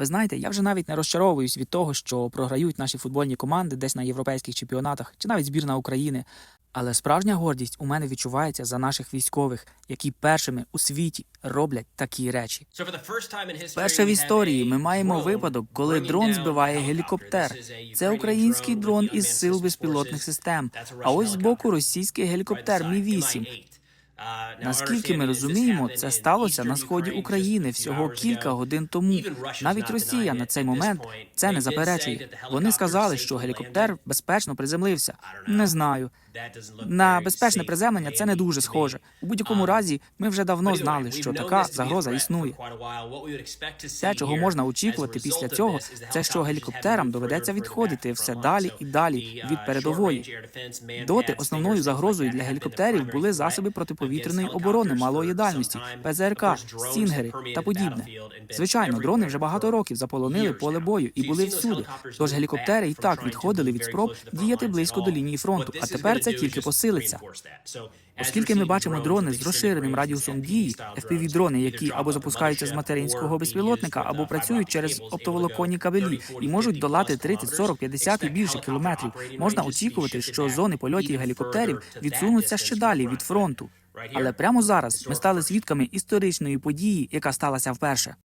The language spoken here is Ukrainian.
Ви знаєте, я вже навіть не розчаровуюсь від того, що програють наші футбольні команди десь на європейських чемпіонатах чи навіть збірна України. Але справжня гордість у мене відчувається за наших військових, які першими у світі роблять такі речі. Перше в історії ми маємо випадок, коли дрон збиває гелікоптер. Це український дрон із сил безпілотних систем. А ось збоку російський гелікоптер Мі 8 Наскільки ми розуміємо, це сталося на сході України всього кілька годин тому. Навіть Росія на цей момент це не заперечує. Вони сказали, що гелікоптер безпечно приземлився. Не знаю. На безпечне приземлення це не дуже схоже. У будь-якому разі, ми вже давно знали, що така загроза існує. Те, чого можна очікувати після цього, це що гелікоптерам доведеться відходити все далі і далі від передової. Доти основною загрозою для гелікоптерів були засоби протиповітряної оборони малої дальності, ПЗРК, стінгери та подібне. Звичайно, дрони вже багато років заполонили поле бою і були всюди. Тож гелікоптери і так відходили від спроб діяти близько до лінії фронту. А тепер це тільки посилиться. Оскільки ми бачимо дрони з розширеним радіусом дії, fpv дрони, які або запускаються з материнського безпілотника, або працюють через оптоволоконні кабелі і можуть долати 30, 40, 50 і більше кілометрів. Можна очікувати, що зони польотів гелікоптерів відсунуться ще далі від фронту. Але прямо зараз ми стали свідками історичної події, яка сталася вперше.